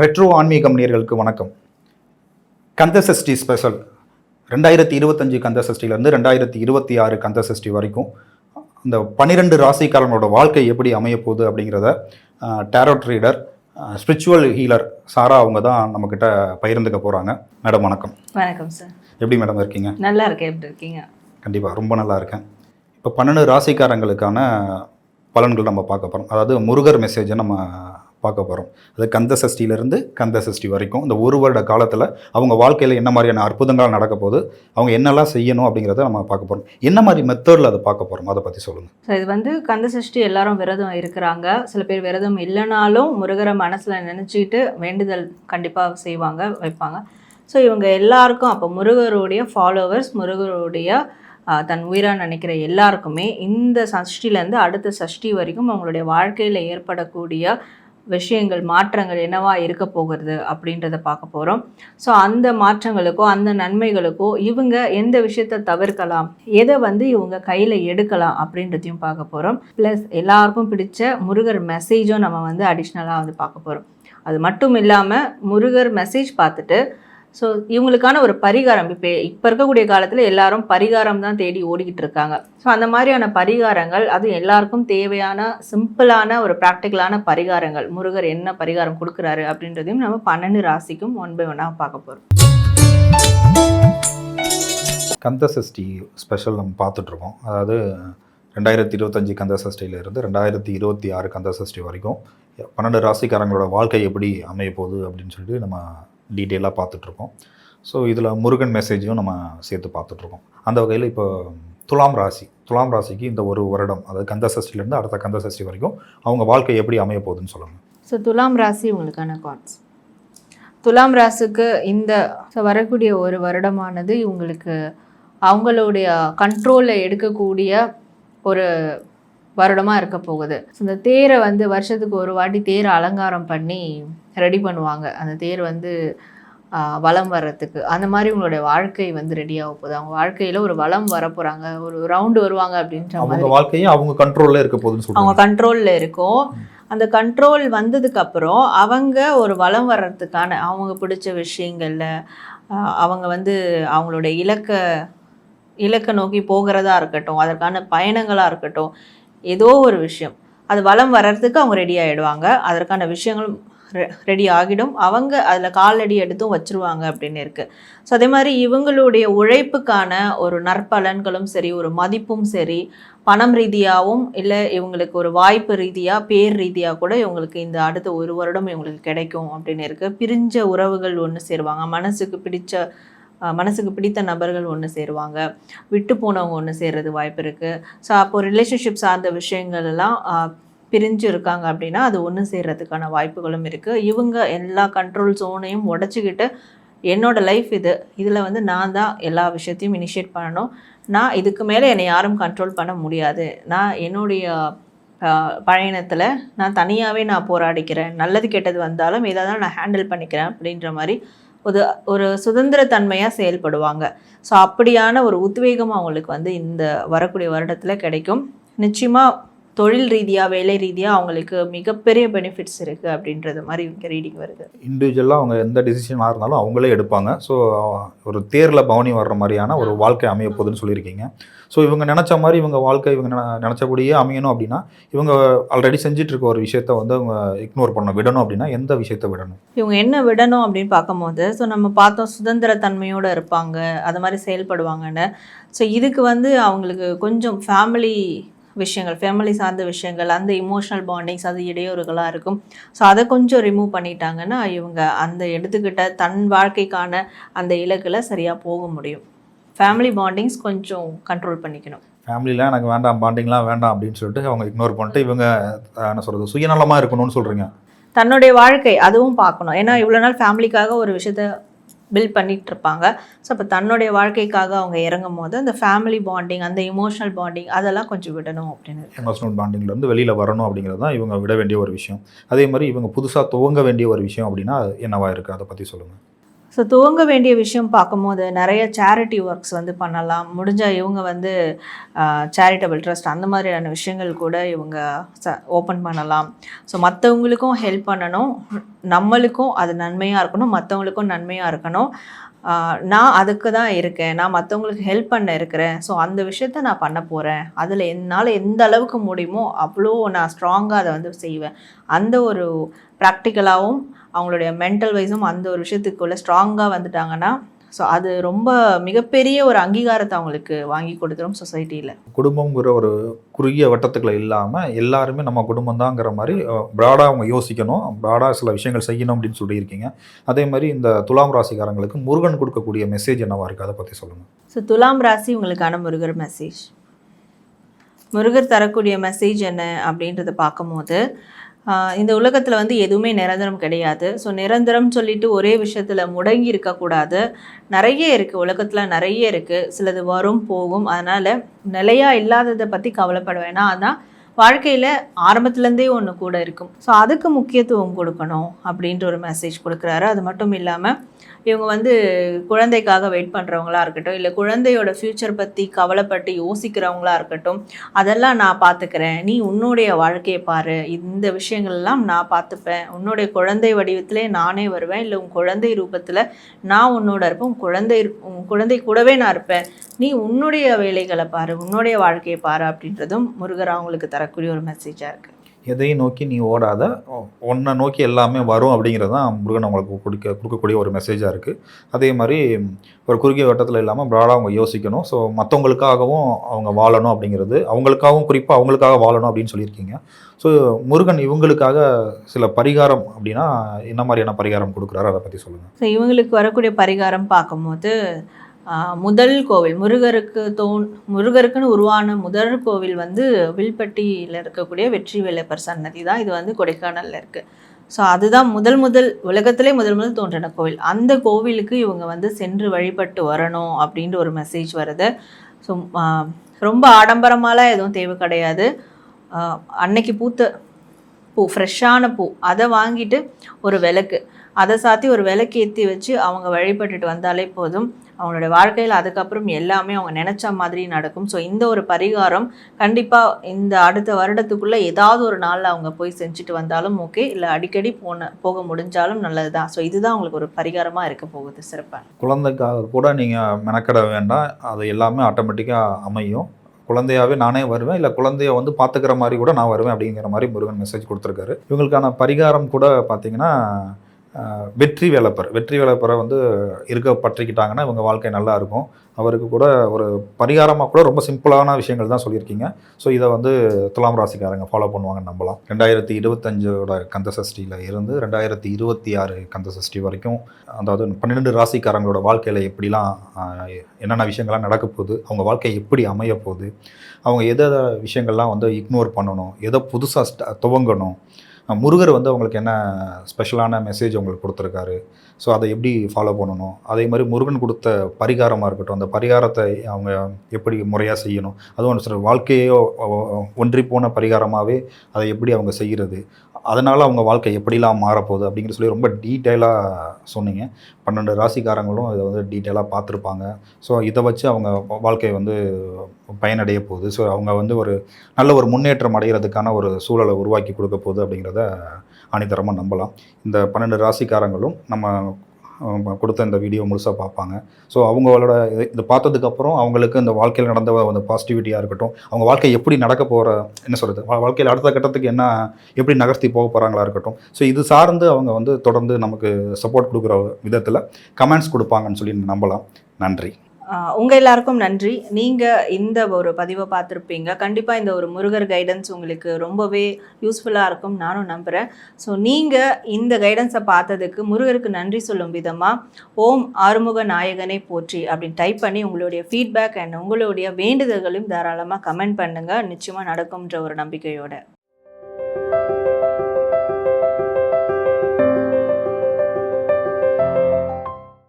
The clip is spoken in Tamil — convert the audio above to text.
ரெட்ரோ ஆன்மீகம் நேயர்களுக்கு வணக்கம். கந்த சஷ்டி ஸ்பெஷல் ரெண்டாயிரத்தி இருபத்தஞ்சு கந்த சஷ்டிலேருந்து ரெண்டாயிரத்தி இருபத்தி ஆறு கந்த சஷ்டி வரைக்கும் இந்த பன்னிரெண்டு ராசிக்காரங்களோட வாழ்க்கை எப்படி அமைய போகுது அப்படிங்கிறத tarot reader spiritual healer Sara அவங்க தான் நம்மக்கிட்ட பகிர்ந்துக்க போகிறாங்க மேடம் வணக்கம். வணக்கம் சார் எப்படி மேடம் இருக்கீங்க? நல்லா இருக்கேன் எப்படி இருக்கீங்க? கண்டிப்பாக ரொம்ப நல்லா இருக்கேன். இப்போ பன்னெண்டு ராசிக்காரங்களுக்கான பலன்கள் நம்ம பார்க்க போகிறோம் அதாவது முருகர் மெசேஜை நம்ம பார்க்க போகிறோம் அது கந்த சஷ்டியிலேருந்து கந்த சஷ்டி வரைக்கும் இந்த ஒரு வருட காலத்தில் அவங்க வாழ்க்கையில் என்ன மாதிரியான அற்புதங்கள் நடக்க போகுது அவங்க என்னெல்லாம் செய்யணும் அப்படிங்கிறத நம்ம பார்க்க போகிறோம் என்ன மாதிரி மெத்தடில் அதை பார்க்க போகிறோம் அதை பற்றி சொல்லுங்கள் ஸோ இது வந்து கந்த சஷ்டி எல்லாரும் விரதம் இருக்கிறாங்க. சில பேர் விரதம் இல்லைனாலும் முருகரை மனசில் நினச்சிக்கிட்டு வேண்டுதல் கண்டிப்பாக செய்வாங்க வைப்பாங்க. ஸோ இவங்க எல்லாருக்கும் அப்போ முருகருடைய ஃபாலோவர்ஸ் முருகருடைய தன் உயிராக நினைக்கிற எல்லாருக்குமே இந்த சஷ்டிலேருந்து அடுத்த சஷ்டி வரைக்கும் அவங்களுடைய வாழ்க்கையில் ஏற்படக்கூடிய விஷயங்கள் மாற்றங்கள் என்னவா இருக்க போகிறது அப்படின்றத பார்க்க போகிறோம் ஸோ அந்த மாற்றங்களுக்கோ அந்த நன்மைகளுக்கோ இவங்க எந்த விஷயத்தை தவிர்க்கலாம் எதை வந்து இவங்க கையில் எடுக்கலாம் அப்படின்றதையும் பார்க்க போகிறோம் ப்ளஸ் எல்லாருக்கும் பிடிச்ச முருகர் மெசேஜும் நம்ம வந்து அடிஷ்னலாக வந்து பார்க்க போகிறோம் அது மட்டும் இல்லாமல் முருகர் மெசேஜ் பார்த்துட்டு ஸோ இவங்களுக்கான ஒரு பரிகாரம். இப்போ இப்போ இருக்கக்கூடிய காலத்தில் எல்லாரும் பரிகாரம் தான் தேடி ஓடிக்கிட்டு இருக்காங்க. ஸோ அந்த மாதிரியான பரிகாரங்கள் அது எல்லாருக்கும் தேவையான சிம்பிளான ஒரு ப்ராக்டிக்கலான பரிகாரங்கள். முருகர் என்ன பரிகாரம் கொடுக்குறாரு அப்படின்றதையும் நம்ம பன்னெண்டு ராசிக்கும் ஒன் பை ஒன்னாக பார்க்க போகிறோம் கந்த சஷ்டி ஸ்பெஷல் நம்ம பார்த்துட்ருக்கோம் அதாவது ரெண்டாயிரத்தி இருபத்தஞ்சி கந்தசஷ்டியிலேருந்து ரெண்டாயிரத்தி இருபத்தி ஆறு கந்த சஷ்டி வரைக்கும் பன்னெண்டு ராசிக்காரங்களோட வாழ்க்கை எப்படி அமைய போகுது அப்படின்னு சொல்லிட்டு நம்ம டீட்டெயிலாக பார்த்துட்ருக்கோம். ஸோ இதில் முருகன் மெசேஜும் நம்ம சேர்த்து பார்த்துட்ருக்கோம். அந்த வகையில் இப்போ துலாம் ராசி துலாம் ராசிக்கு இந்த ஒரு வருடம் அதாவது கந்த சஷ்டிலேருந்து அடுத்த கந்த சஷ்டி வரைக்கும் அவங்க வாழ்க்கை எப்படி அமைய போகுதுன்னு சொல்லுங்கள் ஸோ துலாம் ராசி உங்களுக்கான கார்ட்ஸ் துலாம் ராசிக்கு இந்த வரக்கூடிய ஒரு வருடமானது இவங்களுக்கு அவங்களுடைய கண்ட்ரோலில் எடுக்கக்கூடிய ஒரு வருடமாக இருக்க போகுது. இந்த தேரை வந்து வருஷத்துக்கு ஒரு வாட்டி தேரை அலங்காரம் பண்ணி ரெடி பண்ணுவாங்க. அந்த தேர் வந்து வலம் வர்றதுக்கு. அந்த மாதிரி உங்களுடைய வாழ்க்கை வந்து ரெடி ஆக போகுது. அவங்க வாழ்க்கையில் ஒரு வளம் வர ஒரு ரவுண்டு வருவாங்க அப்படின்ற மாதிரி. அவங்க வாழ்க்கையும் அவங்க கண்ட்ரோலில் இருக்க போகுதுன்னு அவங்க கண்ட்ரோலில் இருக்கும். அந்த கண்ட்ரோல் வந்ததுக்கு அப்புறம் அவங்க ஒரு வளம் வர்றதுக்கான அவங்க பிடிச்ச விஷயங்கள்ல அவங்க வந்து அவங்களுடைய இலக்க இலக்கை நோக்கி போகிறதா இருக்கட்டும் அதற்கான பயணங்களாக இருக்கட்டும் ஏதோ ஒரு விஷயம். அது வளம் வர்றதுக்கு அவங்க ரெடி ஆகிடுவாங்க அதற்கான விஷயங்களும் ரெடி ஆகிடும். அவங்க அதில் காலடி எடுத்தும் வச்சிருவாங்க அப்படின்னு இருக்குது ஸோ அதே மாதிரி இவங்களுடைய உழைப்புக்கான ஒரு நற்பலன்களும் சரி ஒரு மதிப்பும் சரி பணம் ரீதியாகவும் இல்லை இவங்களுக்கு ஒரு வாய்ப்பு ரீதியாக பேர் ரீதியாக கூட இவங்களுக்கு இந்த அடுத்த ஒரு வருடம் இவங்களுக்கு கிடைக்கும் அப்படின்னு இருக்குது பிரிஞ்ச உறவுகள் ஒன்று சேருவாங்க. மனசுக்கு பிடிச்ச மனசுக்கு பிடித்த நபர்கள் ஒன்று சேருவாங்க. விட்டு போனவங்க ஒன்று சேர்றது வாய்ப்பு இருக்குது ஸோ அப்போது ரிலேஷன்ஷிப் சார்ந்த விஷயங்கள் எல்லாம் பிரிஞ்சு இருக்காங்க அப்படின்னா அது ஒன்று செய்கிறதுக்கான வாய்ப்புகளும் இருக்குது இவங்க எல்லா கண்ட்ரோல் ஜோனையும் உடச்சிக்கிட்டு என்னோட லைஃப் இது. இதில் வந்து நான் தான் எல்லா விஷயத்தையும் இனிஷியேட் பண்ணணும். நான் இதுக்கு மேலே என்னை யாரும் கண்ட்ரோல் பண்ண முடியாது. நான் என்னுடைய பயணத்தில் நான் தனியாகவே நான் போராடிக்கிறேன். நல்லது கெட்டது வந்தாலும் எதாவது நான் ஹேண்டில் பண்ணிக்கிறேன் அப்படின்ற மாதிரி ஒரு ஒரு சுதந்திரத்தன்மையாக செயல்படுவாங்க. ஸோ அப்படியான ஒரு உத்வேகம் அவங்களுக்கு வந்து இந்த வரக்கூடிய வருடத்தில் கிடைக்கும். நிச்சயமாக தொழில் ரீதியாக வேலை ரீதியாக அவங்களுக்கு மிகப்பெரிய பெனிஃபிட்ஸ் இருக்குது அப்படின்றது மாதிரி இங்கே ரீடிங் வருது. இண்டிவிஜுவலாக அவங்க எந்த டிசிஷனாக இருந்தாலும் அவங்களே எடுப்பாங்க. ஸோ ஒரு தேரில் பவனி வர்ற மாதிரியான ஒரு வாழ்க்கை அமைய போகுதுன்னு சொல்லியிருக்கீங்க. ஸோ இவங்க நினச்ச மாதிரி இவங்க வாழ்க்கை இவங்க நின- நினச்சபடியே அமையணும் அப்படின்னா இவங்க ஆல்ரெடி செஞ்சுட்டு இருக்க ஒரு விஷயத்த வந்து அவங்க இக்னோர் பண்ண விடணும் அப்படின்னா எந்த விஷயத்த விடணும்? இவங்க என்ன விடணும் அப்படின்னு பார்க்கும்போது ஸோ நம்ம பார்த்தோம் சுதந்திரத்தன்மையோடு இருப்பாங்க அது மாதிரி செயல்படுவாங்கன்னு. ஸோ இதுக்கு வந்து அவங்களுக்கு கொஞ்சம் ஃபேமிலி விஷயங்கள் ஃபேமிலி சார்ந்த விஷயங்கள் அந்த இமோஷனல் பாண்டிங்ஸ் அது இடையூறுகளாக இருக்கும். ஸோ அதை கொஞ்சம் ரிமூவ் பண்ணிட்டாங்கன்னா இவங்க அந்த எடுத்துக்கிட்ட தன் வாழ்க்கைக்கான அந்த இலக்கில் சரியாக போக முடியும். ஃபேமிலி பாண்டிங்ஸ் கொஞ்சம் கண்ட்ரோல் பண்ணிக்கணும். ஃபேமிலியில் எனக்கு வேண்டாம் பாண்டிங்லாம் வேண்டாம் அப்படின்னு சொல்லிட்டு அவங்க இக்னோர் பண்ணிட்டு இவங்க என்ன சொல்கிறது சுயநலமாக இருக்கணும்னு சொல்கிறீங்க தன்னுடைய வாழ்க்கை அதுவும் பார்க்கணும். ஏன்னா இவ்வளோ நாள் ஃபேமிலிக்காக ஒரு விஷயத்த பில்ட் பண்ணிகிட்ருப்பாங்க இருப்பாங்க ஸோ அப்போ தன்னுடைய வாழ்க்கைக்காக அவங்க இறங்கும் போது அந்த ஃபேமிலி பாண்டிங் அந்த இமோஷனல் பாண்டிங் அதெல்லாம் கொஞ்சம் விடணும் அப்படின்னு. இருக்கு. எமோஷனல் பாண்டிங்லேருந்து வெளியில் வரணும் அப்படிங்கிறது தான் இவங்க விட வேண்டிய ஒரு விஷயம். அதே மாதிரி இவங்க புதுசாக துவங்க வேண்டிய ஒரு விஷயம் அப்படின்னா அது இருக்குது அதை பற்றி சொல்லுங்கள் ஸோ துவங்க வேண்டிய விஷயம் பார்க்கும்போது நிறைய சேரிட்டி ஒர்க்ஸ் வந்து பண்ணலாம். முடிஞ்சால் இவங்க வந்து சேரிட்டபிள் ட்ரஸ்ட் அந்த மாதிரியான விஷயங்கள் கூட இவங்க ச ஓப்பன் பண்ணலாம். ஸோ மற்றவங்களுக்கும் ஹெல்ப் பண்ணணும். நம்மளுக்கும் அது நன்மையாக இருக்கணும். மற்றவங்களுக்கும் நன்மையாக இருக்கணும். நான் அதுக்கு தான் இருக்கேன். நான் மற்றவங்களுக்கு ஹெல்ப் பண்ண இருக்கிறேன். ஸோ அந்த விஷயத்த நான் பண்ண போகிறேன் அதில் என்னால் எந்த அளவுக்கு முடியுமோ அவ்வளோ நான் ஸ்ட்ராங்காக அதை வந்து செய்வேன். அந்த ஒரு ப்ராக்டிக்கலாகவும் அவங்களுடைய மென்டல் வைஸும் அந்த ஒரு விஷயத்துக்குள்ளே ஸ்ட்ராங்காக வந்துட்டாங்கன்னா ஸோ அது ரொம்ப மிகப்பெரிய ஒரு அங்கீகாரத்தை அவங்களுக்கு வாங்கி கொடுத்துரும் சொசைட்டியில் குடும்பங்கிற ஒரு குறுகிய வட்டத்துக்குள்ள இல்லாமல் எல்லாருமே நம்ம குடும்பம் தாங்கிற மாதிரி ப்ராடாக அவங்க யோசிக்கணும் ப்ராடாக சில விஷயங்கள் செய்யணும் அப்படின்னு சொல்லியிருக்கீங்க. அதே மாதிரி இந்த துலாம் ராசிக்காரங்களுக்கு முருகன் கொடுக்கக்கூடிய மெசேஜ் என்னவா இருக்குது அதை பற்றி சொல்லுங்கள் ஸோ துலாம் ராசி உங்களுக்கான முருகர் மெசேஜ் முருகர் தரக்கூடிய மெசேஜ் என்ன அப்படின்றத பார்க்கும்போது இந்த உலகத்தில் வந்து எதுவுமே நிரந்தரம் கிடையாது. ஸோ நிரந்தரம் சொல்லிட்டு ஒரே விஷயத்தில் முடங்கி இருக்கக்கூடாது. நிறைய இருக்குது உலகத்தில் நிறைய இருக்குது சிலது வரும் போகும். அதனால் நிலையாக இல்லாததை பற்றி கவலைப்பட வேணாம். அதான் வாழ்க்கையில் ஆரம்பத்துலேருந்தே ஒன்று கூட இருக்கும். ஸோ அதுக்கு முக்கியத்துவம் கொடுக்கணும் அப்படின்ற ஒரு மெசேஜ் கொடுக்குறாரு. அது மட்டும் இல்லாமல் இவங்க வந்து குழந்தைக்காக வெயிட் பண்ணுறவங்களா இருக்கட்டும் இல்லை குழந்தையோட ஃப்யூச்சர் பற்றி கவலைப்பட்டு யோசிக்கிறவங்களா இருக்கட்டும் அதெல்லாம் நான் பார்த்துக்கிறேன் நீ உன்னுடைய வாழ்க்கையை பாரு. இந்த விஷயங்கள்லாம் நான் பார்த்துப்பேன் உன்னுடைய குழந்தை வடிவத்திலே நானே வருவேன். இல்லை உன் குழந்தை ரூபத்தில் நான் உன்னோட இருப்பேன். உன் குழந்தை உன் குழந்தை கூடவே நான் இருப்பேன். நீ உன்னுடைய வேலைகளை பாரு. உன்னுடைய வாழ்க்கையை பாரு அப்படின்றதும் முருகர் அவங்களுக்கு தரக்கூடிய ஒரு மெசேஜாக இருக்குது எதையும் நோக்கி நீ ஓடாத. உன்னை நோக்கி எல்லாமே வரும் அப்படிங்கிறது தான் முருகன் அவங்களுக்கு கொடுக்க கொடுக்கக்கூடிய ஒரு மெசேஜாக இருக்குது அதே மாதிரி ஒரு குறுகிய வட்டத்தில் இல்லாமல் ப்ராடாக அவங்க யோசிக்கணும். ஸோ மற்றவங்களுக்காகவும் அவங்க வாழணும் அப்படிங்கிறது அவங்களுக்காகவும் குறிப்பாக அவங்களுக்காக வாழணும் அப்படின்னு சொல்லியிருக்கீங்க. ஸோ முருகன் இவங்களுக்காக சில பரிகாரம் அப்படின்னா என்ன மாதிரியான பரிகாரம் கொடுக்குறாரு? அதை பற்றி சொல்லுங்கள் ஸோ இவங்களுக்கு வரக்கூடிய பரிகாரம் பார்க்கும்போது முதல் கோவில் முருகருக்கு தோன் முருகருக்குன்னு உருவான முதல் கோவில் வந்து வில்பட்டியில் இருக்கக்கூடிய வெற்றி வேலைப்பர் சன்னதி தான். இது வந்து கொடைக்கானலில் இருக்குது ஸோ அதுதான் முதல் முதல் உலகத்திலே முதல் முதல் தோன்றின கோவில். அந்த கோவிலுக்கு இவங்க வந்து சென்று வழிபட்டு வரணும் அப்படின்ற ஒரு மெசேஜ் வருது. ஸோ ரொம்ப ஆடம்பரமாலாம் எதுவும் தேவை கிடையாது. அன்னைக்கு பூத்த பூ ஃப்ரெஷ்ஷான பூ அதை வாங்கிட்டு ஒரு விளக்கு. அதை சாத்தி ஒரு விலைக்கு ஏற்றி வச்சு அவங்க வழிபட்டுட்டு வந்தாலே போதும். அவங்களுடைய வாழ்க்கையில் அதுக்கப்புறம் எல்லாமே அவங்க நினச்ச மாதிரி நடக்கும். ஸோ இந்த ஒரு பரிகாரம் கண்டிப்பாக இந்த அடுத்த வருடத்துக்குள்ளே ஏதாவது ஒரு நாளில் அவங்க போய் செஞ்சுட்டு வந்தாலும் ஓகே இல்லை அடிக்கடி போன போக முடிஞ்சாலும் நல்லது தான் ஸோ இதுதான் அவங்களுக்கு ஒரு பரிகாரமாக இருக்க போகுது சிறப்பாக குழந்தைக்காக கூட நீங்கள் மெனக்கட வேண்டாம். அது எல்லாமே ஆட்டோமேட்டிக்காக அமையும். குழந்தையாவே நானே வருவேன். இல்லை குழந்தைய வந்து பார்த்துக்கிற மாதிரி கூட நான் வருவேன் அப்படிங்கிற மாதிரி முருகன் மெசேஜ் கொடுத்துருக்காரு. இவங்களுக்கான பரிகாரம் கூட பார்த்தீங்கன்னா வெற்றி வேலப்பர். வெற்றி வேலப்பரை வந்து இருக்க பற்றிக்கிட்டாங்கன்னா இவங்க வாழ்க்கை நல்லா இருக்கும். அவருக்கு கூட ஒரு பரிகாரமாக கூட ரொம்ப சிம்பிளான விஷயங்கள் தான் சொல்லியிருக்கீங்க. ஸோ இதை வந்து துலாம் ராசிக்காரங்க ஃபாலோ பண்ணுவாங்கன்னு நம்பலாம். ரெண்டாயிரத்தி இருபத்தஞ்சோட கந்த சஷ்டியில் இருந்து ரெண்டாயிரத்தி இருபத்தி ஆறு கந்த சஷ்டி வரைக்கும் அதாவது பன்னிரெண்டு ராசிக்காரங்களோட வாழ்க்கையில் எப்படிலாம் என்னென்ன விஷயங்கள்லாம் நடக்க போகுது அவங்க வாழ்க்கை எப்படி அமைய போகுது அவங்க எதை விஷயங்கள்லாம் வந்து இக்னோர் பண்ணணும் எதை புதுசாக துவங்கணும் முருகர் வந்து அவங்களுக்கு என்ன ஸ்பெஷலான மெசேஜ் அவங்களுக்கு கொடுத்துருக்காரு? ஸோ அதை எப்படி ஃபாலோ பண்ணணும்? அதே மாதிரி முருகன் கொடுத்த பரிகாரமாக இருக்கட்டும் அந்த பரிகாரத்தை அவங்க எப்படி முறையாக செய்யணும்? அதுவும் சில வாழ்க்கையோ ஒன்றி போன பரிகாரமாகவே அதை எப்படி அவங்க செய்கிறது அதனால் அவங்க வாழ்க்கை எப்படிலாம் மாறப்போகுது அப்படிங்கிற சொல்லி ரொம்ப டீட்டெயிலாக சொன்னீங்க. பன்னெண்டு ராசிக்காரங்களும் இதை வந்து டீட்டெயிலாக பார்த்துருப்பாங்க. ஸோ இதை வச்சு அவங்க வாழ்க்கை வந்து பயனடைய போகுது. ஸோ அவங்க வந்து ஒரு நல்ல ஒரு முன்னேற்றம் அடைகிறதுக்கான ஒரு சூழலை உருவாக்கி கொடுக்க போகுது அப்படிங்கிறத ஆணித்தரமாக நம்பலாம். இந்த பன்னெண்டு ராசிக்காரங்களும் நம்ம கொடுத்த இந்த வீடியோ முழுசாக பார்ப்பாங்க. ஸோ அவங்களோட இது- இது பார்த்ததுக்கப்புறம் அவங்களுக்கு இந்த வாழ்க்கையில் நடந்த அந்த பாசிட்டிவிட்டியாக இருக்கட்டும் அவங்க வாழ்க்கை எப்படி நடக்க போகிற என்ன சொல்கிறது வாழ்க்கையில் அடுத்த கட்டத்துக்கு என்ன எப்படி நகர்த்தி போக போகிறாங்களா இருக்கட்டும். ஸோ இது சார்ந்து அவங்க வந்து தொடர்ந்து நமக்கு சப்போர்ட் கொடுக்குற விதத்தில் கமெண்ட்ஸ் கொடுப்பாங்கன்னு சொல்லி நம்பலாம். நன்றி. உங்கள் எல்லாருக்கும் நன்றி. நீங்கள் இந்த ஒரு பதிவை பார்த்துருப்பீங்க. கண்டிப்பாக இந்த ஒரு முருகர் கைடன்ஸ் உங்களுக்கு ரொம்பவே யூஸ்ஃபுல்லாக இருக்கும். நானும் நம்புகிறேன் ஸோ நீங்கள் இந்த கைடன்ஸை பார்த்ததுக்கு முருகருக்கு நன்றி சொல்லும் விதமாக ஓம் ஆறுமுக நாயகனை போற்றி அப்படின்னு டைப் பண்ணி உங்களுடைய ஃபீட்பேக் அண்ட் உங்களுடைய வேண்டுதல்களையும் தாராளமாக கமெண்ட் பண்ணுங்கள் நிச்சயமாக நடக்கும்ன்ற ஒரு நம்பிக்கையோடு.